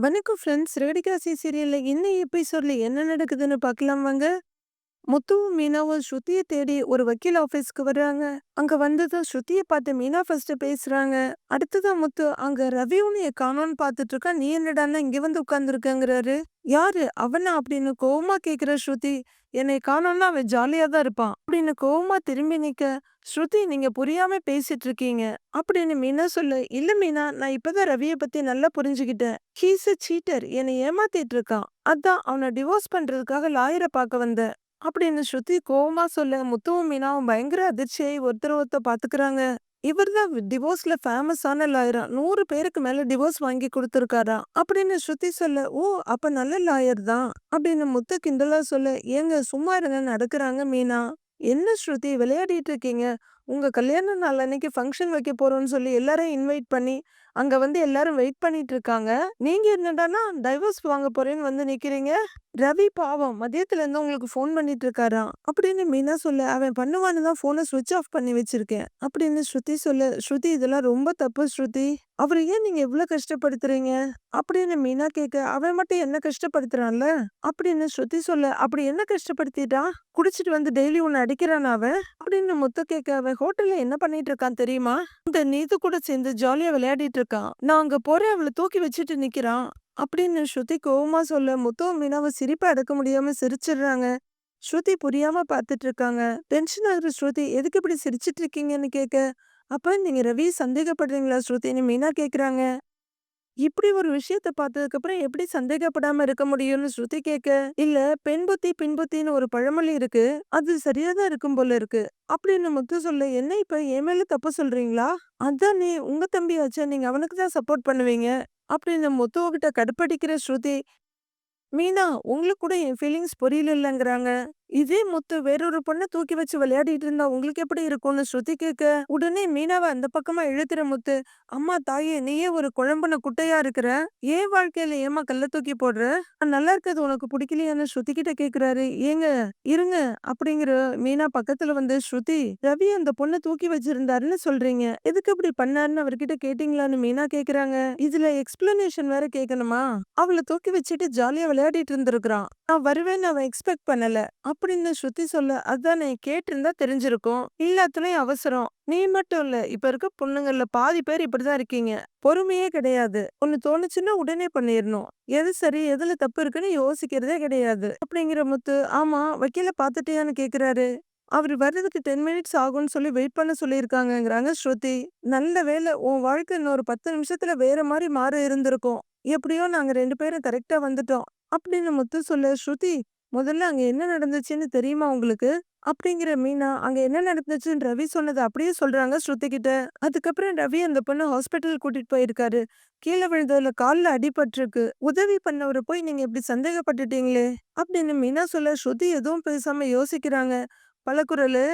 வணக்கம் ஃப்ரெண்ட்ஸ். ரேடிகாசி சீரியல்ல இன்னும் எபிசோடில் என்ன நடக்குதுன்னு பார்க்கலாம் வாங்க. முத்துவும், மீனாவும் ஸ்ருதிய தேடி ஒரு வக்கீல் ஆஃபீஸ்க்கு வர்றாங்க. அங்க வந்ததும் ஸ்ருதிய பார்த்து மீனா ஃபர்ஸ்ட் பேசுறாங்க. அடுத்ததா முத்து, "அங்க ரவி உன்னைய காணோன்னு பார்த்துட்டு இருக்கான். நீ என்னடான்னா இங்க வந்து உட்கார்ந்துருக்கங்கிறாரு." "யாரு? அவனா?" அப்படின்னு கோவமா கேட்குற ஸ்ருதி, என்னை காணோம்னா அவன் ஜாலியா தான் இருப்பான்." அப்படின்னு கோவமா திரும்பி நிக்க, "ஸ்ருதி நீங்க புரியாம பேசிட்டு இருக்கீங்க." அப்படின்னு மீனா சொல்லு "இல்ல மீனா, நான் இப்பதான் ரவிய பத்தி நல்லா புரிஞ்சுக்கிட்டேன். He's a cheater. என்னை ஏமாத்திட்டு இருக்கான். அதான் அவன டிவோர்ஸ் பண்றதுக்காக லாயர பார்க்க வந்தேன்." அப்படின்னு ஸ்ருதி கோவமா சொல்ல, முத்துவும் மீனாவும் பயங்கர அதிர்ச்சியை ஒருத்தர் ஒருத்தர் இவர் இவர்தான் டிவோர்ஸ்ல ஃபேமஸான லாயரா. நூறு பேருக்கு மேல டிவோர்ஸ் வாங்கி கொடுத்துருக்காரா அப்படின்னு ஸ்ருதி சொல்ல, "ஓ! அப்ப நல்ல லாயர் தான்." அப்படின்னு முத்து கிண்டலா சொல்ல, "ஏங்க சும்மா இருங்க" நடக்கிறாங்க மீனா. "என்ன ஸ்ருதி விளையாடிட்டு இருக்கீங்க? உங்க கல்யாண நாள் அன்னைக்கு ஃபங்க்ஷன் வைக்க போறோம்னு சொல்லி எல்லாரையும் இன்வைட் பண்ணி, அங்க வந்து எல்லாரும் வெயிட் பண்ணிட்டு இருக்காங்க. நீங்க என்னடானா டைவர்ஸ் வாங்க போறேன்னு வந்து நிக்கிறீங்க." "ரவி பாவம் மதியத்துல இருந்து உங்களுக்கு ஃபோன் பண்ணிட்டு இருக்காராம்." அப்படின்னு மீனா சொல்ல, "அவன் பண்ணுவான்னு தான் ஃபோனை சுவிட்ச் ஆஃப் பண்ணி வச்சிருக்கேன்." அப்படின்னு ஸ்ருதி சொல்ல, "ஸ்ருதி இதெல்லாம் ரொம்ப தப்பு ஸ்ருதி. அவரை ஏன் நீங்க இவ்வளவு கஷ்டப்படுத்துறீங்க?" அப்படின்னு மீனா கேட்க, "அவன் மட்டும் என்ன கஷ்டப்படுத்துறான்ல." அப்படின்னு ஸ்ருதி சொல்ல, "அப்படி என்ன கஷ்டப்படுத்திட்டா குடிச்சிட்டு வந்து டெய்லி உன்ன அடிக்கிறானா அவன்?" அப்படின்னு முத்த கேட்க, "அவன் ஹோட்டல்ல என்ன பண்ணிட்டு இருக்கான் தெரியுமா? இந்த நீது கூட சேர்ந்து ஜாலியா விளையாடிட்டு இருக்கான். நான் அங்க போறேன் அவள தூக்கி வச்சுட்டு நிக்கிறான்." அப்படின்னு ஸ்ருதி கோவமா சொல்ல, முத்துவும் மீனாவை சிரிப்பை அடக்க முடியாம சிரிச்சிடுறாங்க. ஸ்ருதி புரியாம பார்த்துட்டு இருக்காங்க. டென்ஷன் ஆகுற ஸ்ருதி, "எதுக்கு இப்படி சிரிச்சிட்டு இருக்கீங்கன்னு?" கேட்க, "அப்ப நீங்க ரவி சந்தேகப்படுறீங்களா ஸ்ருதின்னு?" மீனா கேட்குறாங்க. இப்படி ஒரு விஷயத்த பார்த்ததுக்கப்புறம் எப்படி சந்தேகப்படாம இருக்க முடியும்னு ஸ்ருதி கேட்க, "இல்ல பெண் புத்தி, ஒரு பழமொழி இருக்கு. அது சரியா தான் இருக்கும் போல இருக்கு." அப்படின்னு முத்து சொல்ல, "என்ன இப்ப என் மேல தப்பு சொல்றீங்களா? நீ உங்க தம்பியாச்சே நீங்க அவனுக்கு தான் சப்போர்ட் பண்ணுவீங்க." அப்படின்னு முத்துவகிட்ட கடுப்படிக்கிற ஸ்ருதி, "மீனா உங்களுக்கு கூட என் ஃபீலிங்ஸ் புரியலல்லங்கிறாங்க. இதே முத்து வேறொரு பொண்ண தூக்கி வச்சு விளையாடிட்டு இருந்தா உங்களுக்கு எப்படி இருக்கும்னு?" ஸ்ருதி கேட்க, உடனே மீனாவை அந்த பக்கமா இழுத்துற முத்து, "அம்மா தாயே நீயே ஒரு குழம்புன குட்டையா இருக்கிற. ஏன் வாழ்க்கையில ஏம்மா கல்ல தூக்கி போடுற? நல்லா இருக்கிறது உனக்கு பிடிக்கலையான்னு?" ஸ்ருதி கிட்ட கேக்குறாரு "ஏங்க இருங்க." அப்படிங்கிற மீனா பக்கத்துல வந்து, "ஸ்ருதி ரவி அந்த பொண்ணை தூக்கி வச்சிருந்தாருன்னு சொல்றீங்க. எதுக்கு இப்படி பண்ணாருன்னு அவர்கிட்ட கேட்டீங்களான்னு?" மீனா கேக்குறாங்க "இதுல எக்ஸ்பிளனேஷன் வேற கேட்கணுமா? அவள தூக்கி வச்சுட்டு ஜாலியா விளையாடிட்டு இருந்திருக்கிறான். நான் வருவேன்னு அவன் எக்ஸ்பெக்ட் பண்ணல." அப்படின்னு ஸ்ருதி சொல்ல, அதான் கேட்டிருந்தா தெரிஞ்சிருக்கும். எல்லாத்துலயும் அவசரம். நீ மட்டும் இல்ல. இப்ப இருக்க பொண்ணுங்கள்ல பாதி பேர் இப்படிதான் இருக்கீங்க. பொறுமையே கிடையாது. ஒண்ணு தோணுச்சுன்னா உடனே பண்ணிடணும் எது சரி, எதுல தப்பு இருக்குன்னு யோசிக்கிறதே கிடையாது." அப்படிங்கிற முத்து, "ஆமா வக்கீல பாத்துட்டியான்னு கேக்குறாரு அவரு வர்றதுக்கு 10 மினிட்ஸ் ஆகும்னு சொல்லி வெயிட் பண்ண சொல்லியிருக்காங்கங்கிறாங்க ஸ்ருதி. "நல்ல வேளை உன் வாழ்க்கை இன்னொரு 10 நிமிஷத்துல வேற மாதிரி மாற இருந்திருக்கும். எப்படியோ நாங்க ரெண்டு பேரும் கரெக்டா வந்துட்டோம்." அப்படின்னு முத்து சொல்ல, ஸ்ருதி "முதல்ல அங்க என்ன நடந்துச்சுன்னு தெரியுமா உங்களுக்கு?" அப்படிங்கிற மீனா, அங்க என்ன நடந்துச்சுன்னு ரவி சொன்னதை அப்படியே சொல்றாங்க ஸ்ருதி கிட்ட. அதுக்கப்புறம் ரவி அந்த பொண்ணு ஹாஸ்பிட்டல் கூட்டிட்டு போயிருக்காரு. கீழே விழுந்ததுல கால்ல அடிபட்டிருக்கு. உதவி பண்ணவரை போய் நீங்க இப்படி சந்தேகப்பட்டுட்டீங்களே! அப்படின்னு மீனா சொல்ல, ஸ்ருதி எதுவும் பேசாம யோசிக்கிறாங்க. பலகுரலு,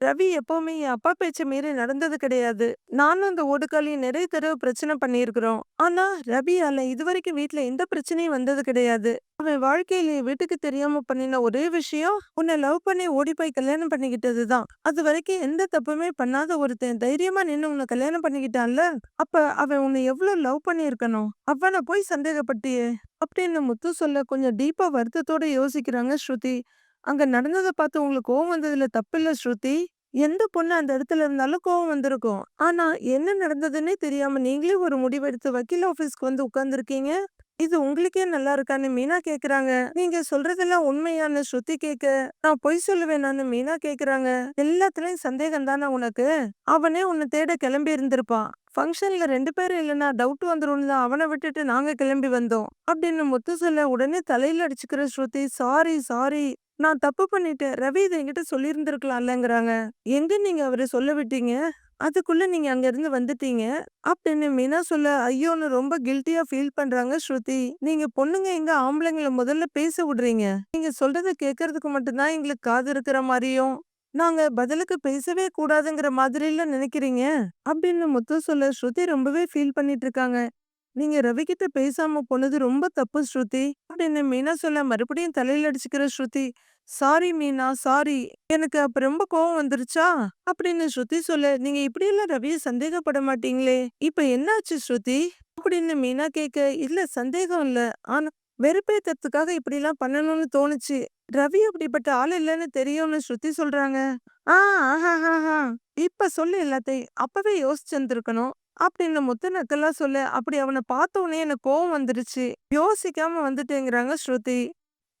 "ரவி எப்பவுமே என் அப்பா பேச்ச மீறி நடந்தது கிடையாது. நானும் அந்த ஓடுக்காலையும் நிறைய தடவை பிரச்சனை பண்ணியிருக்கிறோம். ஆனா ரவியால இதுவரைக்கும் வீட்ல எந்த பிரச்சனையும் வந்தது கிடையாது. அவன் வாழ்க்கையில வீட்டுக்கு தெரியாம பண்ணின ஒரே விஷயம், உன்னை லவ் பண்ணி ஓடி போய் கல்யாணம் பண்ணிக்கிட்டது தான். அது வரைக்கும் எந்த தப்புமே பண்ணாத ஒருத்தன் தைரியமா நின்று உன்னை கல்யாணம் பண்ணிக்கிட்டான்ல, அப்ப அவன் உன்னை எவ்வளவு லவ் பண்ணியிருக்கணும். அவனை போய் சந்தேகப்பட்டியே!" அப்படின்னு முத்து சொல்ல, கொஞ்சம் டீப்பா வருத்தத்தோட யோசிக்கிறாங்க ஸ்ருதி. "அங்க நடந்ததை பார்த்து உங்களுக்கு கோவம் வந்ததுல தப்பில்ல ஸ்ருதி. எந்த பொண்ணு அந்த இடத்துல இருந்தாலும் கோவம் வந்திருக்கும். ஆனா என்ன நடந்ததுன்னே தெரியாம நீங்களே ஒரு முடிவெடுத்து வக்கீல் ஆஃபீஸ்க்கு வந்து உட்கார்ந்துருக்கீங்க. இது உங்களுக்கே நல்லா இருக்கான்னு?" மீனா கேட்குறாங்க. "நீங்க சொல்றதெல்லாம் உண்மையான ஸ்ருதி கேட்க, "நான் பொய் சொல்லுவேனான்னு?" மீனா கேட்குறாங்க. "எல்லாத்துலயும் சந்தேகம் தானே உனக்கு? அவனே உன்னை தேட கிளம்பி இருந்திருப்பான். ஃபங்க்ஷனில் ரெண்டு பேரும் இல்லைன்னா டவுட் வந்துடும் தான் அவனை விட்டுட்டு நாங்க கிளம்பி வந்தோம்." அப்படின்னு முத்து சொல்ல, உடனே தலையில அடிச்சுக்கிற ஸ்ருதி, "சாரி சாரி. நான் தப்பு பண்ணிட்டேன். ரவி இதை என்கிட்ட சொல்லியிருந்திருக்கலாம்லங்கிறாங்க." "எங்க நீங்க அவரை சொல்ல விட்டீங்க? அதுக்குள்ள நீங்க அங்கிருந்து வந்துட்டீங்க." அப்படின்னு மீனா சொல்ல, ஐயோன்னு ரொம்ப கில்ட்டியா ஃபீல் பண்றாங்க ஸ்ருதி. "நீங்க பொண்ணுங்க எங்க ஆம்பளைங்களை முதல்ல பேச விடுறீங்க? நீங்க சொல்றத கேட்கறதுக்கு மட்டும்தான் எங்களுக்கு காது இருக்கிற மாதிரியும் நாங்க பதிலுக்கு பேசவே கூடாதுங்கிற மாதிரில நினைக்கிறீங்க." அப்படின்னு முத்து சொல்ல, ஸ்ருதி ரொம்பவே ஃபீல் பண்ணிட்டு இருக்காங்க. "நீங்க ரவி கிட்ட பேசாம போனது ரொம்ப தப்பு ஸ்ருதி." அப்படின்னு மீனா சொல்ல, மறுபடியும் தலையில அடிச்சுக்கிற ஸ்ருதி, "சாரி மீனா சாரி. எனக்கு அப்ப ரொம்ப கோவம் வந்துருச்சா?" அப்படின்னு ஸ்ருதி சொல்ல, "நீங்க இப்படி எல்லாம் ரவிய சந்தேகப்பட மாட்டீங்களே! இப்ப என்னாச்சு ஸ்ருதி?" அப்படின்னு மீனா கேட்க இல்ல சந்தேகம் இல்ல ஆனா வெறுப்பேற்றத்துக்காக இப்படி எல்லாம் பண்ணணும்னு தோணுச்சு ரவி அப்படிப்பட்ட ஆள் இல்லைன்னு தெரியும்னு ஸ்ருதி சொல்றாங்க ஆஹ் ஆஹா இப்ப சொல்லு எல்லாத்தையும் அப்பவே யோசிச்சிருந்துருக்கணும் அப்படின்னு முத்து நக்கெல்லாம் சொல்ல. அப்படி அவனை பார்த்த உடனே எனக்கு கோவம் வந்துருச்சு. யோசிக்காம வந்துட்டேங்கிறாங்க ஸ்ருதி.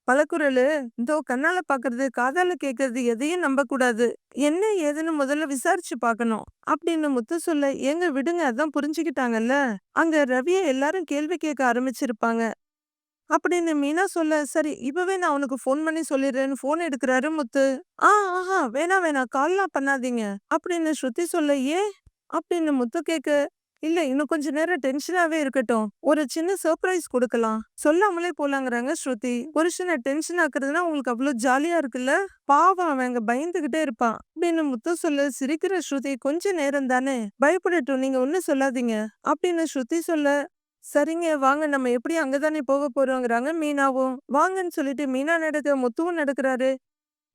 பலக்குரலு இதோ கண்ணால பாக்குறது காதால கேக்குறது எதையும் நம்ப கூடாது என்ன ஏதுன்னு முதல்ல விசாரிச்சு பார்க்கணும். அப்படின்னு முத்து சொல்ல எங்க விடுங்க அதான் புரிஞ்சுக்கிட்டாங்கல்ல. அங்க ரவிய எல்லாரும் கேள்வி கேட்க ஆரம்பிச்சிருப்பாங்க. அப்படின்னு மீனா சொல்ல சரி இப்பவே நான் அவனுக்கு ஃபோன் பண்ணி சொல்லிடுறேன்னு ஃபோன் எடுக்கிறாரு முத்து. ஆ ஆஹா வேணா வேணா கால்லாம் பண்ணாதீங்க. அப்படின்னு ஸ்ருதி சொல்ல ஏன்? அப்படின்னு முத்து கேக்கு இல்ல இன்னும் கொஞ்ச நேரம் டென்ஷனாவே இருக்கட்டும். ஒரு சின்ன சர்ப்ரைஸ் கொடுக்கலாம். சொல்லாமலே போலாங்கிறாங்க ஸ்ருதி. புருஷனை டென்ஷன் ஆக்குறதுனா உங்களுக்கு அவ்வளவு ஜாலியா இருக்குல்ல? பாவம் அவன் அங்க பயந்துகிட்டே இருப்பான். அப்படின்னு முத்து சொல்ல சிரிக்கிற ஸ்ருதி கொஞ்ச நேரம் தானே? பயப்படட்டும் நீங்க ஒன்னும் சொல்லாதீங்க. அப்படின்னு ஸ்ருதி சொல்ல சரிங்க வாங்க நம்ம எப்படி அங்கதானே போக போறோங்கிறாங்க மீனாவும். வாங்கன்னு சொல்லிட்டு மீனா நடக்க முத்துவும் நடக்கிறாரு.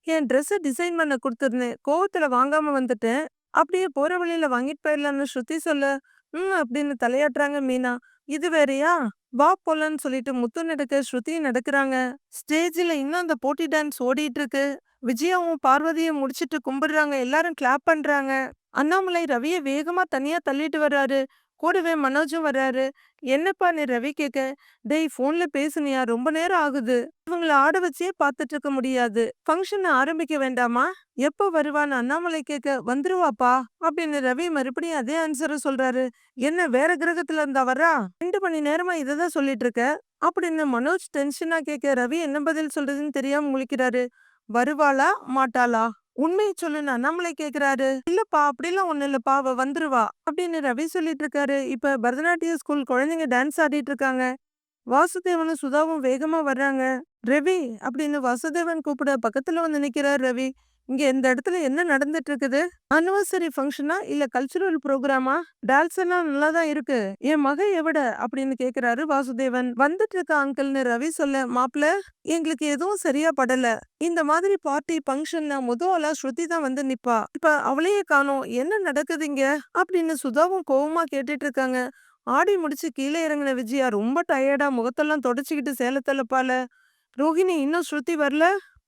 என் ட்ரெஸ்ஸை டிசைன் பண்ண கொடுத்துருந்தேன். கோவத்துல வாங்காம வந்துட்டேன். அப்படியே போற வழியில வாங்கிட்டு போயிடலாம்னு ஸ்ருதி சொல்ல ம் அப்படின்னு தலையாட்டுறாங்க மீனா. இது வேறயா? வா போலன்னு சொல்லிட்டு முத்து நடக்க ஸ்ருதி நடக்கிறாங்க. ஸ்டேஜ்ல இன்னும் அந்த போட்டி டான்ஸ் ஓடிட்டு இருக்கு விஜயாவும் பார்வதியும் முடிச்சிட்டு கும்பிடுறாங்க. எல்லாரும் கிளாப் பண்றாங்க. அண்ணாமலை ரவியை வேகமா தனியா தள்ளிட்டு வர்றாரு. கூடவே மனோஜும் வர்றாரு. என்னப்பா நீ ரவி கேட்க டேய் ஃபோன்ல பேசுனியா? ரொம்ப நேரம் ஆகுது. இவங்கள ஆட வச்சே பார்த்துட்டு இருக்க முடியாது. ஃபங்க்ஷனை ஆரம்பிக்க வேண்டாமா? எப்போ வருவான்னு அண்ணாமலை கேட்க வந்துருவாப்பா? அப்படின்னு ரவி மறுபடியும் அதே ஆன்சரை சொல்றாரு. என்ன வேற கிரகத்துல இருந்தா வரா ரெண்டு மணி நேரமா இததான் சொல்லிட்டு இருக்க அப்படின்னு மனோஜ் டென்ஷனா கேட்க ரவி என்ன பதில் சொல்றதுன்னு தெரியாம முழிக்கிறாரு. வருவாளா? மாட்டாளா? உண்மையை சொல்லுன்னு அண்ணாமலை கேக்குறாரு. இல்லப்பா அப்படிலாம் ஒண்ணு இல்லப்பா அவ வந்துருவா அப்படின்னு ரவி சொல்லிட்டு இருக்காரு இப்ப பரதநாட்டிய ஸ்கூல் குழந்தைங்க டான்ஸ் ஆடிட்டு இருக்காங்க வாசுதேவனும் சுதாவும் வேகமா வர்றாங்க. ரவி அப்படின்னு வாசுதேவன் கூப்பிட பக்கத்துல வந்து நிக்கிறார் ரவி. இங்க இந்த இடத்துல என்ன நடந்துட்டு இருக்குது அனிவர்சரி ஃபங்க்ஷனா இல்ல கல்ச்சுரல் ப்ரோக்ராமா டான்ஸ் எல்லாம் நல்லா தான் இருக்கு. என் மக எவட? அப்படின்னு கேக்குறாரு வாசுதேவன். வந்துட்டு இருக்க அங்கிள்னு ரவி சொல்ல மாப்பிள்ள எங்களுக்கு எதுவும் சரியா படல. இந்த மாதிரி பார்ட்டி ஃபங்க்ஷன்னா முதலா ஸ்ருதி தான் வந்து நிப்பா. இப்ப அவளையே காணும். என்ன நடக்குதுங்க அப்படின்னு சுதாவும் கோவமா கேட்டுட்டு இருக்காங்க ஆடி முடிச்சு கீழே இறங்கின விஜயா ரொம்ப டயர்டா முகத்தெல்லாம் தொடச்சிக்கிட்டு சேலத்தலப்பால ரோஹிணி இன்னும் ஸ்ருதி வரல?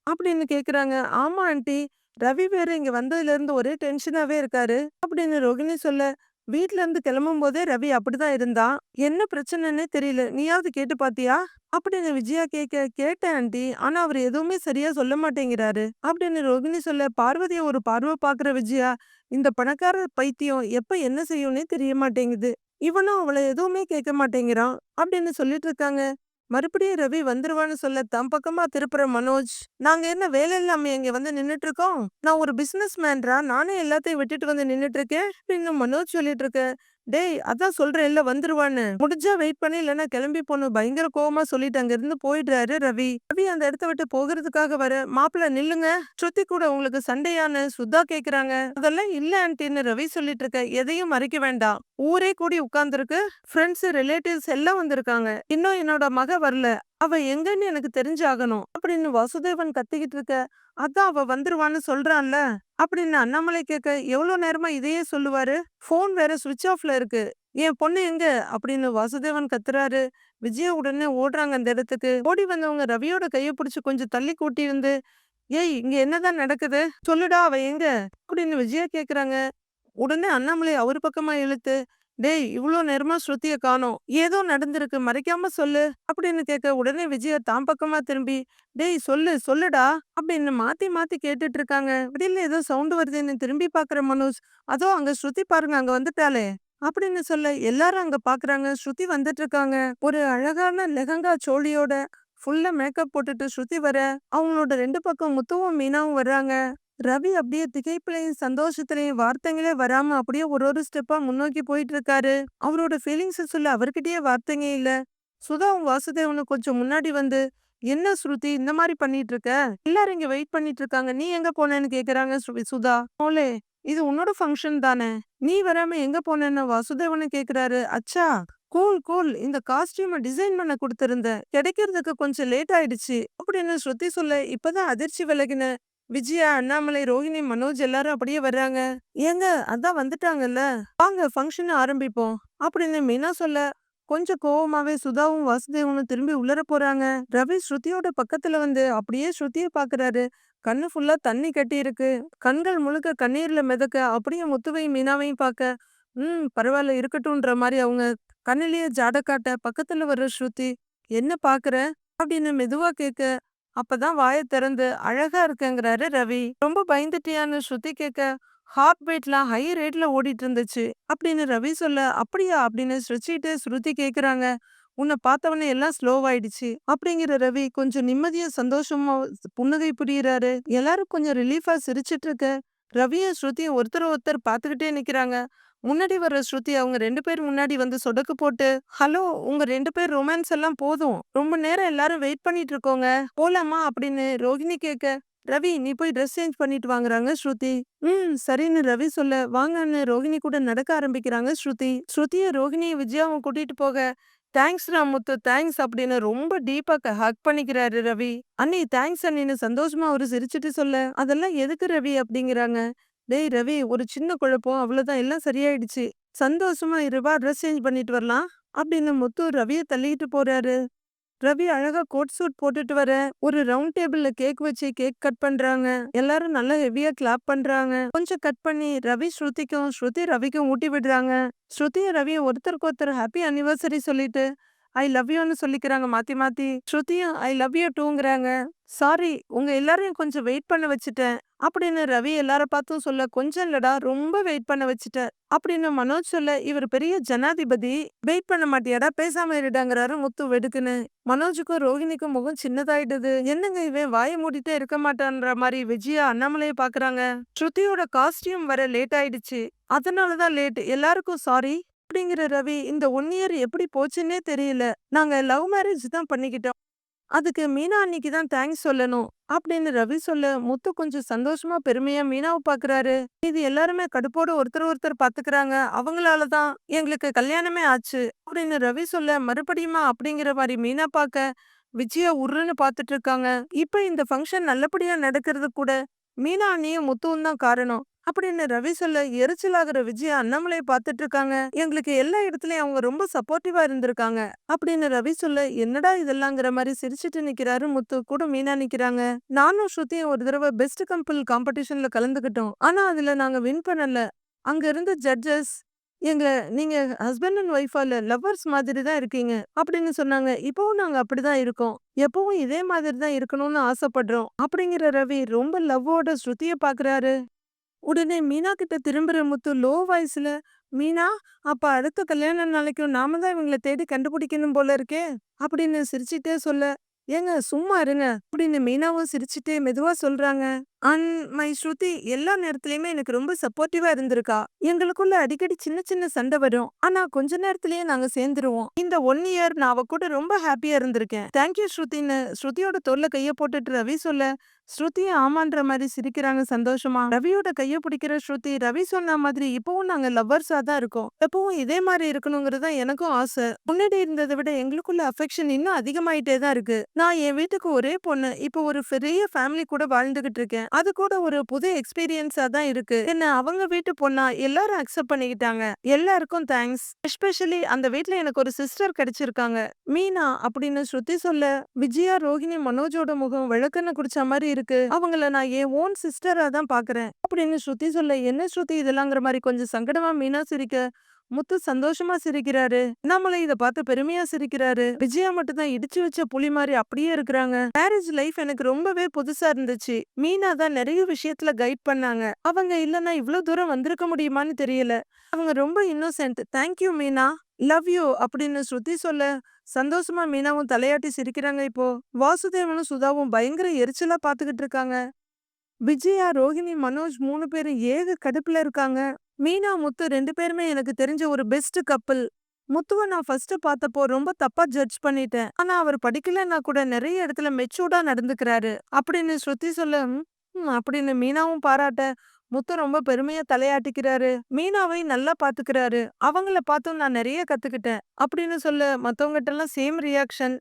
அப்படின்னு கேக்குறாங்க ஆமா ஆண்டி. ரவி வேற இங்க வந்ததுல இருந்து ஒரே டென்ஷனாவே இருக்காரு. அப்படின்னு ரோகிணி சொல்ல வீட்ல இருந்து கிளம்பும் போதே ரவி அப்படிதான் இருந்தான் என்ன பிரச்சனைன்னே தெரியல. நீயாவது கேட்டு பாத்தியா? அப்படின்னு விஜயா கேட்க கேட்டேன் ஆண்டி. ஆனா அவர் எதுவுமே சரியா சொல்ல மாட்டேங்கிறாரு. அப்படின்னு ரோகிணி சொல்ல பார்வதிய ஒரு பார்வை பாக்குற விஜயா இந்த பணக்கார பைத்தியம் எப்ப என்ன செய்யும்னே தெரிய மாட்டேங்குது. இவனும் அவளை எதுவுமே கேட்க மாட்டேங்கிறான். அப்படின்னு சொல்லிட்டு இருக்காங்க. மறுபடியும் ரவி வந்துருவான்னு சொல்ல தம் பக்கமா திருப்புற மனோஜ் நாங்க என்ன வேலை இல்லாம இங்க வந்து நின்னுட்டு இருக்கோம் நான் ஒரு பிசினஸ் மேன்ரா நானே எல்லாத்தையும் விட்டுட்டு வந்து நின்னுட்டு இருக்கேன் அப்படின்னு மனோஜ் சொல்லிட்டு இருக்க டேய் அதான் சொல்றேன் இல்ல வந்துருவான்னு. முடிஞ்சா வெயிட் பண்ணி இல்லைன்னா கிளம்பி போகணும் பயங்கர கோவமா சொல்லிட்டு அங்க இருந்து போயிடுறாரு ரவி. ரவி அந்த இடத்த விட்டு போகிறதுக்காக வர. மாப்பிள்ள நில்லுங்க. ஸ்ருதி கூட உங்களுக்கு சண்டையான்னு சுத்தா கேக்குறாங்க. அதெல்லாம் இல்ல ஆன்டின்னு ரவி சொல்லிட்டு இருக்க எதையும் மறைக்க வேண்டாம். ஊரே கூடி உட்கார்ந்துருக்கு. ஃப்ரெண்ட்ஸ் ரிலேட்டிவ்ஸ் எல்லாம் வந்திருக்காங்க. இன்னும் என்னோட மக வரல. அவ எங்கன்னு எனக்கு தெரிஞ்சாகணும். அப்படின்னு வசுதேவன் கத்திக்கிட்டு இருக்க அதான் அவ வந்துருவான்னு சொல்றான்ல? அப்படின்னு அண்ணாமலை கேட்க எவ்வளவு நேரமா இதையே சொல்லுவாரு? போன் வேற சுவிட்ச் ஆஃப்ல இருக்கு. என் பொண்ணு எங்க? அப்படின்னு வாசுதேவன் கத்துறாரு. விஜய உடனே ஓடுறாங்க அந்த இடத்துக்கு. ஓடி வந்தவங்க ரவியோட கையை பிடிச்சு கொஞ்சம் தள்ளி கூட்டி இருந்து ஏய் இங்க என்னதான் நடக்குது? சொல்லுடா அவ எங்க? அப்படின்னு விஜயா கேக்குறாங்க. உடனே அண்ணாமலை அவர் பக்கமா இழுத்து டேய் இவ்ளோ நேரமா ஸ்ருதிய காணோம். ஏதோ நடந்திருக்கு. மறைக்காம சொல்லு அப்படின்னு கேட்க உடனே விஜய தான் பக்கமா திரும்பி டேய் சொல்லு சொல்லுடா அப்படின்னு மாத்தி மாத்தி கேட்டுட்டு இருக்காங்க. விடியல ஏதோ சவுண்ட் வருதுன்னு திரும்பி பாக்குற மனோஜ் அதோ அங்க ஸ்ருதி பாருங்க அங்க வந்துட்டாளே அப்படின்னு சொல்ல எல்லாரும் அங்க பாக்குறாங்க. ஸ்ருதி வந்துட்டு இருக்காங்க. ஒரு அழகான லெஹங்கா சோழியோட ஃபுல்லா மேக்கப் போட்டுட்டு ஸ்ருதி வர அவங்களோட ரெண்டு பக்கம் முத்துவும் மீனாவும் வர்றாங்க. ரவி அப்படியே திகைப்புலையும் சந்தோஷத்துலயும் வார்த்தைங்களே வராம அப்படியே ஒரு ஒரு ஸ்டெப்பா முன்னோக்கி போயிட்டு இருக்காரு அவரோட ஃபீலிங்ஸ் சொல்ல அவர்கிட்டயே வார்த்தைங்க இல்ல. சுதாவும் வாசுதேவனும் கொஞ்சம் முன்னாடி வந்து என்ன ஸ்ருதி இந்த மாதிரி பண்ணிட்டு இருக்க எல்லாரும் இங்க வெயிட் பண்ணிட்டு இருக்காங்க நீ எங்க போனேன்னு கேக்குறாங்க சுதா. ஓலே இது உன்னோட ஃபங்க்ஷன் தானே. நீ வராம எங்க போனேன்னு வாசுதேவனு கேக்குறாரு. அச்சா கூல் கூல் இந்த காஸ்டியூமை டிசைன் பண்ண கொடுத்திருந்தேன். கிடைக்கிறதுக்கு கொஞ்சம் லேட் ஆயிடுச்சு. அப்படின்னு ஸ்ருதி சொல்ல இப்பதான் அதிர்ச்சி விலகின. விஜயா அண்ணாமலை ரோஹிணி மனோஜ் எல்லாரும் அப்படியே வர்றாங்க. ஏங்க அதான் வந்துட்டாங்கல்ல. வாங்க ஃபங்க்ஷன் ஆரம்பிப்போம். அப்படின்னு மீனா சொல்ல கொஞ்சம் கோவமாவே சுதாவும் வாசுதேவனும் திரும்பி உள்ளர போறாங்க. ரவி ஸ்ருதியோட பக்கத்துல வந்து அப்படியே ஸ்ருதிய பாக்குறாரு. கண்ணு ஃபுல்லா தண்ணி கட்டி இருக்கு. கண்கள் முழுக்க கண்ணீர்ல மிதக்க அப்படியே முத்துவையும் மீனாவையும் பார்க்க ம் பரவாயில்ல இருக்கட்டும்ன்ற மாதிரி அவங்க கண்ணிலேயே ஜாட காட்ட பக்கத்துல வர்ற ஸ்ருதி என்ன பாக்குற? அப்படின்னு மெதுவா கேட்க அப்பதான் வாயை திறந்து அழகா இருக்குங்கிறாரு ரவி. ரொம்ப பயந்துட்டியான்னு ஸ்ருதி கேட்க ஹார்ட் பீட்லாம் ஹை ரேட்ல ஓடிட்டு இருந்துச்சு அப்படின்னு ரவி சொல்ல அப்படியா? அப்படின்னு ஸ்ருச்சிட்டு ஸ்ருதி கேக்குறாங்க உன்னை பார்த்தவனே எல்லாம் ஸ்லோவாயிடுச்சு அப்படிங்கிற ரவி கொஞ்சம் நிம்மதியா சந்தோஷமா புன்னகை புரியுறாரு. எல்லாரும் கொஞ்சம் ரிலீஃபா சிரிச்சிட்டு இருக்க ரவியும் ஸ்ருதியும் ஒருத்தர் ஒருத்தர் பார்த்துக்கிட்டே நிக்கிறாங்க. முன்னாடி வர்ற ஸ்ருதி அவங்க ரெண்டு பேர் முன்னாடி வந்து சொடக்கு போட்டு ஹலோ உங்க ரெண்டு பேர் ரொமான்ஸ் எல்லாம் போதும். ரொம்ப நேரம் எல்லாரும் வெயிட் பண்ணிட்டு இருக்கோங்க. போலாமா? அப்படின்னு ரோஹிணி கேட்க ரவி நீ போய் ட்ரெஸ் சேஞ்ச் பண்ணிட்டு வாங்குறாங்க ஸ்ருதி. ம் சரின்னு ரவி சொல்ல வாங்கன்னு ரோஹிணி கூட நடக்க ஆரம்பிக்கிறாங்க ஸ்ருதி. ஸ்ருதிய ரோஹிணியை விஜயாவும் கூட்டிட்டு போக தேங்க்ஸ் ராமுத்து தேங்க்ஸ் அப்படின்னு ரொம்ப டீப்பாக ஹக் பண்ணிக்கிறாரு ரவி. அண்ணி தேங்க்ஸ் அண்ணின்னு சந்தோஷமா அவரு சிரிச்சிட்டு சொல்ல அதெல்லாம் எதுக்கு ரவி? அப்படிங்கிறாங்க. டேய் ரவி ஒரு சின்ன குழப்பம். அவ்வளோதான் எல்லாம் சரியாயிடுச்சு. சந்தோஷமா இருவா ட்ரெஸ் சேஞ்ச் பண்ணிட்டு வரலாம். அப்படின்னு முத்து ரவியை தள்ளிட்டு போறாரு. ரவி அழகா கோட் சூட் போட்டுட்டு வர ஒரு ரவுண்ட் டேபிள்ல கேக் வச்சு கேக் கட் பண்றாங்க. எல்லாரும் நல்லா ஹெவியா கிளாப் பண்றாங்க. கொஞ்சம் கட் பண்ணி ரவி ஸ்ருதிக்கும் ஸ்ருதி ரவிக்கும் ஊட்டி விடுறாங்க. ஸ்ருதியும் ரவியும் ஒருத்தருக்கு ஒருத்தர் ஹாப்பி அனிவர்சரி சொல்லிட்டு ஐ லவ் யூன்னு சொல்லிக்கிறாங்க. மாத்தி மாத்தி ஸ்ருதியும் ஐ லவ் யூ டூங்கிறாங்க சாரி உங்க எல்லாரையும் கொஞ்சம் வெயிட் பண்ண வச்சுட்டேன். அப்படின்னு ரவி எல்லார பார்த்தும் சொல்ல கொஞ்சம் இல்லடா ரொம்ப வெயிட் பண்ண வச்சுட்டேன் அப்படின்னு மனோஜ் சொல்ல இவர் பெரிய ஜனாதிபதி. வெயிட் பண்ண மாட்டியாடா பேசாம இருடாங்கிறாரு முத்து வெடுக்குன்னு. மனோஜுக்கும் ரோஹிணிக்கும் முகம் சின்னதாயிடுது என்னங்க இவன் வாயை மூடிட்டே இருக்க மாட்டான்ற மாதிரி விஜயா அண்ணாமலையை பாக்குறாங்க. ஸ்ருதியோட காஸ்டியூம் வர லேட் ஆயிடுச்சு. அதனாலதான் லேட் எல்லாருக்கும் சாரி அப்படிங்கிற ரவி இந்த ஒன் இயர் எப்படி போச்சுன்னே தெரியல. நாங்க லவ் மேரேஜ் தான் பண்ணிக்கிட்டோம். அதுக்கு மீனா அன்னைக்கு தான் தேங்க்ஸ் சொல்லணும் அப்படின்னு ரவி சொல்ல முத்து கொஞ்சம் சந்தோஷமா பெருமையா மீனாவை பாக்குறாரு. இது எல்லாருமே கடுப்போட ஒருத்தர் ஒருத்தர் பாத்துக்கிறாங்க. அவங்களாலதான் எங்களுக்கு கல்யாணமே ஆச்சு அப்படின்னு ரவி சொல்ல மறுபடியுமா? அப்படிங்கிற மாதிரி மீனா பாக்க விஜயா உருன்னு பாத்துட்டு இருக்காங்க. இப்ப இந்த ஃபங்க்ஷன் நல்லபடியா நடக்கிறது கூட மீனா அண்ணியும் முத்துவும் தான் காரணம். அப்படின்னு ரவி சொல்ல எரிச்சலாகிற விஜயா அண்ணாமலையை பார்த்துட்டு இருக்காங்க எங்களுக்கு எல்லா இடத்துலயும் அவங்க ரொம்ப சப்போர்ட்டிவா இருந்திருக்காங்க. அப்படின்னு ரவி சொல்ல என்னடா இதெல்லாங்கிற மாதிரி சிரிச்சிட்டு நிக்கிறாரு முத்து. கூட மீனா நிக்கிறாங்க. நானும் ஸ்ருதியும் ஒரு தடவை பெஸ்ட் கம்பிள் காம்படிஷன்ல கலந்துகிட்டோம் ஆனா அதுல நாங்க வின் பண்ணல. அங்க இருந்த ஜட்ஜஸ் எங்க நீங்க ஹஸ்பண்ட் அண்ட் ஒய்ஃபா இல்ல லவ்வர்ஸ் மாதிரி தான் இருக்கீங்க அப்படின்னு சொன்னாங்க. இப்பவும் நாங்க அப்படிதான் இருக்கோம். எப்பவும் இதே மாதிரி தான் இருக்கணும்னு ஆசைப்படுறோம். அப்படிங்கிற ரவி ரொம்ப லவ்வோட ஸ்ருதிய பாக்குறாரு உடனே மீனா கிட்ட திரும்புற முத்து லோ வாய்ஸ்ல மீனா அப்ப அடுத்த கல்யாண நாளைக்கும் நாம தான் இவங்கள தேடி கண்டுபிடிக்கணும் போல இருக்கே அப்படின்னு சிரிச்சிட்டே சொல்ல ஏங்க சும்மா இருங்க அப்படின்னு மீனாவும் சிரிச்சுட்டே மெதுவா சொல்றாங்க. அண்ட் மை ஸ்ருதி எல்லா நேரத்துலயுமே எனக்கு ரொம்ப சப்போர்ட்டிவா இருந்திருக்கா. எங்களுக்குள்ள அடிக்கடி சின்ன சின்ன சண்டை வரும். ஆனா கொஞ்ச நேரத்திலேயே நாங்க சேர்ந்துருவோம். இந்த ஒன் இயர் நான் அவ கூட ரொம்ப ஹாப்பியா இருந்திருக்கேன். தேங்க்யூ ஸ்ருதின்னு ஸ்ருதியோட தோல்ல கைய போட்டுட்டு ரவி சொல்ல ஸ்ருதி ஆமான்ற மாதிரி சிரிக்கிறாங்க சந்தோஷமா? ரவியோட கைய பிடிக்கிற ஸ்ருதி ரவி சொன்ன மாதிரி இப்பவும் நாங்க லவ்வர்ஸா தான் இருக்கோம். எப்பவும் இதே மாதிரி இருக்கணுங்கிறது தான் எனக்கும் ஆசை. முன்னாடி இருந்ததை விட எங்களுக்குள்ள அஃபெக்ஷன் இன்னும் அதிகமாயிட்டே தான் இருக்கு. நான் என் வீட்டுக்கு ஒரே பொண்ணு. இப்போ ஒரு பெரிய ஃபேமிலி கூட வாழ்ந்துகிட்டு இருக்கேன். அது கூட ஒரு புது எக்ஸ்பீரியன்ஸா தான் இருக்கு. என்ன அவங்க வீட்டு பொண்ணா எல்லாரும் அக்செப்ட் பண்ணிக்கிட்டாங்க. எல்லாருக்கும் தேங்க்ஸ். எஸ்பெஷலி அந்த வீட்ல எனக்கு ஒரு சிஸ்டர் கிடைச்சிருக்காங்க. மீனா அப்படின்னு ஸ்ருதி சொல்ல விஜயா ரோஹிணி மனோஜோட முகம் விளக்குன்னு குடிச்ச மாதிரி இருக்கு. அவங்கள நான் என் ஓன் சிஸ்டரா தான் பாக்குறேன். அப்படின்னு ஸ்ருதி சொல்ல என்ன ஸ்ருதி? இதெல்லாங்கிற மாதிரி கொஞ்சம் சங்கடமா மீனா சிரிக்க. முத்து சந்தோஷமா சிரிக்கிறாரு. நம்மள இத பார்த்து பெருமையா சிரிக்கிறாரு. விஜயா மட்டும் தான் இடிச்சு வச்ச புலி மாதிரி அப்படியே இருக்கிறாங்க. மேரேஜ் லைஃப் எனக்கு ரொம்பவே புதுசா இருந்துச்சு. மீனா தான் நிறைய விஷயத்துல கைட் பண்ணாங்க. அவங்க இல்லனா இவ்வளவு தூரம் வந்திருக்க முடியுமான்னு தெரியல. அவங்க ரொம்ப innocent thank you Meena. Love you அப்படின்னு ஸ்ருதி சொல்ல சந்தோஷமா மீனாவும் தலையாட்டி சிரிக்கிறாங்க இப்போ. வாசுதேவனும் சுதாவும் பயங்கர எரிச்சலா பாத்துக்கிட்டு இருக்காங்க. விஜயா ரோஹிணி மனோஜ் மூணு பேரும் ஏக கடுப்புல இருக்காங்க. மீனா முத்து ரெண்டு பேருமே எனக்கு தெரிஞ்ச ஒரு பெஸ்ட் கப்பல் முத்துவை நான் ஃபர்ஸ்ட் பார்த்தப்போ ரொம்ப தப்பா ஜட்ஜ் பண்ணிட்டேன். ஆனா அவர் படிக்கலன்னா கூட நிறைய இடத்துல மெச்சூர்டா நடந்துக்கிறாரு. அப்படின்னு ஸ்ருதி சொல்ல அப்படின்னு மீனாவும் பாராட்ட முத்து ரொம்ப பெருமையா தலையாட்டிக்கிறாரு. மீனாவை நல்லா பாத்துக்கிறாரு. அவங்கள பார்த்தும் நான் நிறைய கத்துக்கிட்டேன். அப்படின்னு சொல்ல மத்தவங்ககிட்ட எல்லாம் same reaction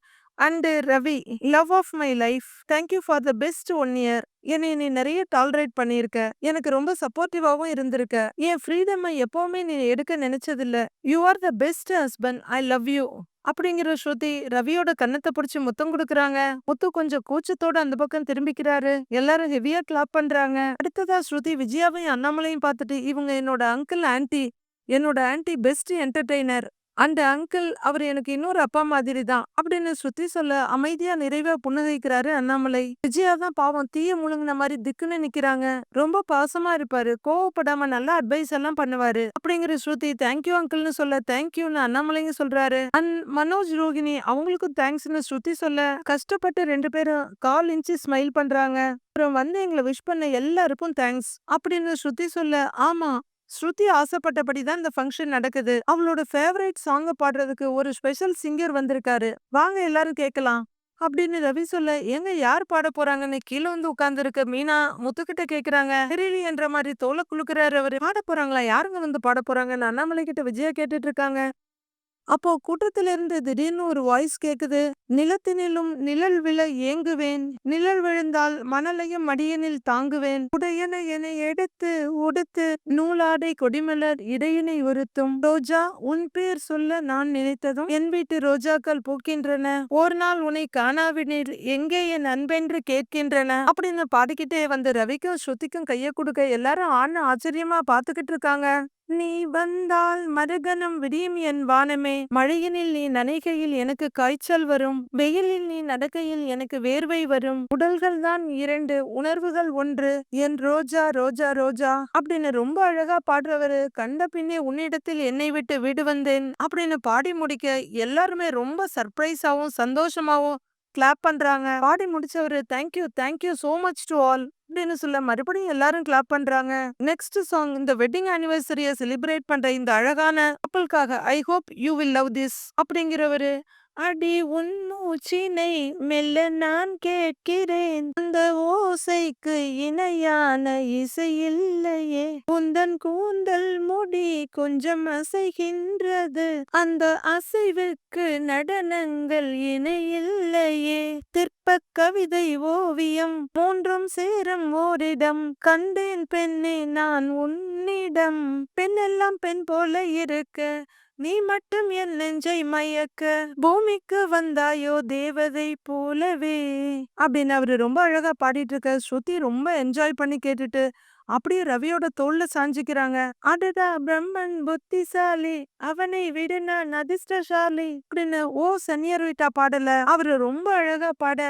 and Ravi love of my life thank you for the best one year என்னை நீ நிறைய டாலரேட் பண்ணியிருக்க. எனக்கு ரொம்ப சப்போர்ட்டிவாகவும் இருந்திருக்க. என் ஃப்ரீடமை எப்பவுமே நீ எடுக்க நினைச்சதில்ல. You are the best husband I love you அப்படிங்கிற ஸ்ருதி ரவியோட கன்னத்தை பிடிச்சி முத்தம் கொடுக்குறாங்க. முத்து கொஞ்சம் கூச்சத்தோட அந்த பக்கம் திரும்பிக்கிறாரு. எல்லாரும் ஹெவியா கிளாப் பண்றாங்க. அடுத்ததா ஸ்ருதி விஜயாவையும் அண்ணாமலையும் பார்த்துட்டு இவங்க என்னோட அங்கிள் ஆன்டி என்னோட ஆன்டி பெஸ்ட் என்டர்டெய்னர் அந்த அங்கிள் அவர் எனக்கு இன்னொரு அப்பா மாதிரி தான் அப்படின்னு ஸ்ருதி சொல்ல அமைதியா நிறைவா புன்னகைக்கிறாரு அண்ணாமலை. விஜயா தான் பாவம் தீய முழுங்கின மாதிரி திக்குன்னு நிக்கிறாங்க. ரொம்ப பாசமா இருப்பாரு. கோவப்படாம நல்லா அட்வைஸ் எல்லாம் பண்ணுவாரு. அப்படிங்கிற ஸ்ருதி தேங்க்யூ அங்கிள்னு சொல்ல தேங்க்யூன்னு அண்ணாமலைங்க சொல்றாரு. அண்ட் மனோஜ் ரோகிணி அவங்களுக்கும் தேங்க்ஸ்னு ஸ்ருதி சொல்ல கஷ்டப்பட்டு ரெண்டு பேரும் கால் இன்ச்சு ஸ்மைல் பண்றாங்க. அப்புறம் வந்து எங்களை விஷ் பண்ண எல்லாருக்கும் தேங்க்ஸ் அப்படின்னு ஸ்ருதி சொல்ல ஆமா ஸ்ருதி ஆசைப்பட்டபடி தான் இந்த ஃபங்க்ஷன் நடக்குது. அவளோட ஃபேவரட் சாங்க பாடுறதுக்கு ஒரு ஸ்பெஷல் சிங்கர் வந்திருக்காரு. வாங்க எல்லாரும் கேட்கலாம். அப்படின்னு ரவி சொல்ல எங்க யார் பாட போறாங்கன்னு கீழே வந்து உட்கார்ந்துருக்க மீனா முத்துக்கிட்ட கேக்குறாங்க தெரியல என்ற மாதிரி தோலை குளுக்குறாரு அவரு. பாட போறாங்களா? யாருங்க வந்து பாட போறாங்கன்னு அண்ணாமலை கிட்ட விஜயா கேட்டுட்டு இருக்காங்க. அப்போ கூட்டத்திலிருந்து திடீர்னு ஒரு வாய்ஸ் கேக்குது. நிலத்தினிலும் நிழல் விழ ஏங்குவேன். நிழல் விழுந்தால் மணலையும் மடியனில் தாங்குவேன். உடையன என எடுத்து உடுத்து நூலாடை கொடிமலர் இடையினை உறுத்தும். ரோஜா உன் பேர் சொல்ல நான் நினைத்ததும் என் வீட்டு ரோஜாக்கள் பூக்கின்றன. ஒரு நாள் உன்னை காணாவினில் எங்கே என் அன்பென்று கேட்கின்றன? அப்படின்னு பாடிக்கிட்டே வந்து ரவிக்கும் ஸ்ருதிக்கும் கைய கொடுக்க எல்லாரும் ஆண் ஆச்சரியமா பாத்துக்கிட்டு இருக்காங்க. நீ வந்தால் மறுகணம் விடியும் என் வானமே. மழையினில் நீ நனைகையில் எனக்கு காய்ச்சல் வரும். வெயிலில் நீ நடக்கையில் எனக்கு வேர்வை வரும். உடல்கள் தான் இரண்டு உணர்வுகள் ஒன்று. என் ரோஜா ரோஜா ரோஜா அப்படின்னு ரொம்ப அழகா பாடுறவரு கண்ட பின்னே உன்னிடத்தில் என்னை விட்டு வீடு வந்தேன் அப்படின்னு பாடி முடிக்க எல்லாருமே ரொம்ப சர்ப்ரைஸாவும் சந்தோஷமாவும் கிளாப் பண்றாங்க. பாடி முடிச்சவரு thank you thank you so much to all அப்படின்னு சொல்ல மறுபடியும் எல்லாரும் கிளாப் பண்றாங்க. நெக்ஸ்ட் சாங் இந்த வெட்டிங் ஆனிவர்சரிய செலிப்ரேட் பண்ற இந்த அழகான கப்பலுக்காக I hope you will love this அப்படிங்கிறவரு. அடி உன் மூச்சினை மெல்ல நான் கேட்கிறேன். அந்த ஓசைக்கு இணையான இசை இல்லையே. உந்தன் கூந்தல் முடி கொஞ்சம் அசைகின்றது. அந்த அசைவுக்கு நடனங்கள் இணையில்லையே திற்ப கவிதை ஓவியம் மூன்றும் சேரும் ஓரிடம். கண்டேன் பெண்ணே நான் உன்னிடம். பெண்ணெல்லாம் பெண் போல இருக்க. நீ மட்டும் என் நெஞ்சை மயக்க பூமிக்கு வந்தாயோ தேவதை போலவே? அப்படின்னு அவரு ரொம்ப அழகா பாடிட்டு இருக்க ஸ்ருதி ரொம்ப என்ஜாய் பண்ணி கேட்டுட்டு அப்படியே ரவியோட தோல்ல சாஞ்சிக்கிறாங்க. அடடா பிரம்மன் புத்திசாலி அவனை விட நான் அதிர்ஷ்டசாலி அப்படின்னு ஓ சன்னியர் வீட்டா பாடல. அவரு ரொம்ப அழகா பாட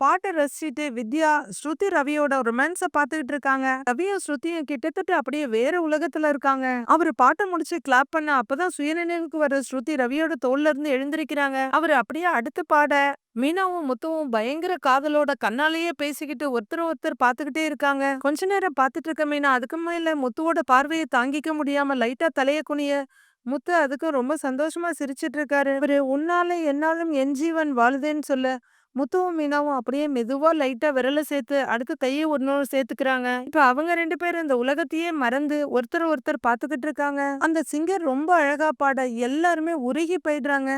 பாட்டை ரசிச்சுட்டு வித்யா ஸ்ருதி ரவியோட ரொமான்ஸ பாத்துக்கிட்டு இருக்காங்க. ரவியும் ஸ்ருதியும் கிட்டத்தட்ட அப்படியே வேற உலகத்துல இருக்காங்க. அவரு பாட்டை முடிச்சு கிளாப் பண்ண அப்பதான் சுயநினைவுக்கு வர ஸ்ருதி ரவியோட தோல்ல இருந்து எழுந்திருக்கிறாங்க. அவரு அப்படியே அடுத்து பாட மீனாவும் முத்துவும் பயங்கர காதலோட கண்ணாலேயே பேசிக்கிட்டு ஒருத்தர் ஒருத்தர் பாத்துக்கிட்டே இருக்காங்க. கொஞ்ச நேரம் பாத்துட்டு இருக்க மீனா அதுக்கு மேல முத்துவோட பார்வையை தாங்கிக்க முடியாம லைட்டா தலைய குனிய முத்து அதுக்கும் ரொம்ப சந்தோஷமா சிரிச்சிட்டு இருக்காரு. இவரு உன்னால என்னாலும் என் ஜீவன் வாழுதேன்னு சொல்ல முத்துவும் மீனாவும் அப்படியே மெதுவா லைட்டா விரல சேர்த்து அடுத்து கையை ஒன்னொரு சேர்த்துக்கிறாங்க. இப்ப அவங்க ரெண்டு பேரும் இந்த உலகத்தையே மறந்து ஒருத்தர் ஒருத்தர் பாத்துக்கிட்டு இருக்காங்க. அந்த சிங்கர் ரொம்ப அழகா பாட எல்லாருமே உருகி போயிடுறாங்க.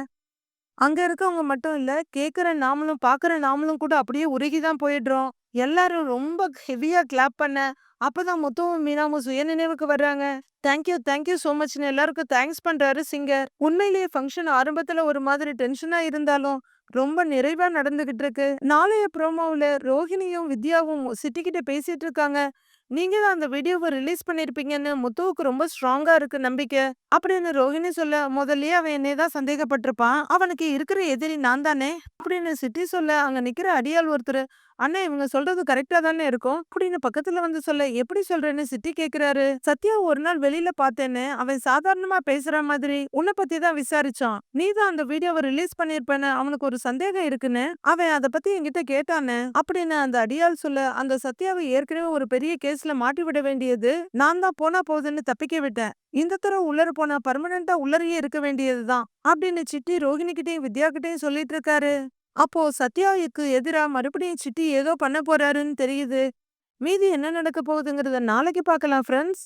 அங்க இருக்கவங்க மட்டும் இல்ல கேக்குற நாமளும் பாக்குற நாமளும் கூட அப்படியே உருகிதான் போயிடுறோம். எல்லாரும் ரொம்ப ஹெவியா கிளாப் பண்ண அப்பதான் முத்துவும் மீனாவும் சுய நினைவுக்கு வர்றாங்க. தேங்க்யூ தேங்க்யூ சோ மச்னு எல்லாருக்கும் தேங்க்ஸ் பண்றாரு சிங்கர் உண்மையிலேயே ஃபங்க்ஷன் ஆரம்பத்துல ஒரு மாதிரி டென்ஷனா இருந்தாலும் ரொம்ப நிறைவா நடந்துகிட்டு இருக்கு. நாளைய ப்ரோமோவில் ரோஹிணியும் வித்யாவும் சிட்டிக்கிட்ட பேசிட்டு இருக்காங்க. நீங்க தான் அந்த வீடியோவை ரிலீஸ் பண்ணிருப்பீங்கன்னு முத்துவுக்கு ரொம்ப ஸ்ட்ராங்கா இருக்கு நம்பிக்கை. அப்படின்னு ரோஹிணி சொல்ல முதல்லயே அவன் என்னை தான் சந்தேகப்பட்டிருப்பான். அவனுக்கு இருக்கிற எதிரி நான் தானே? அப்படின்னு சிட்டி சொல்ல அங்க நிக்கிற அடியாள் ஒருத்தர் அண்ணா இவங்க சொல்றது கரெக்டா தானே இருக்கும். அப்படின்னு பக்கத்துல வந்து சொல்ல எப்படி சொல்றேன்னு சிட்டி கேக்குறாரு. சத்யா ஒரு நாள் வெளியில பார்த்தேன்னு அவன் சாதாரணமா பேசுற மாதிரி உன்னை பத்தி தான் விசாரிச்சான். நீ தான் அந்த வீடியோவை ரிலீஸ் பண்ணிருப்பேன்னு அவனுக்கு ஒரு சந்தேகம் இருக்குன்னு அவன் அதை பத்தி என்கிட்ட கேட்டானு அப்படின்னு அந்த அடியால் சொல்ல அந்த சத்யாவை ஏற்கனவே ஒரு பெரிய கேஸ்ல மாட்டி விட வேண்டியது நான் தான் போனா போகுதுன்னு தப்பிக்க விட்டேன். இந்த தடவை உள்ளர போனா பர்மனண்டா உள்ளரையே இருக்க வேண்டியதுதான் அப்படின்னு சிட்டி ரோஹிணி கிட்டையும் வித்யா கிட்டயும் சொல்லிட்டு இருக்காரு. அப்போ சத்யாவுக்கு எதிரா மறுபடியும் சிட்டி ஏதோ பண்ண போறாருன்னு தெரியுது. மீதி என்ன நடக்க போகுதுங்கிறத நாளைக்கு பார்க்கலாம் ஃப்ரெண்ட்ஸ்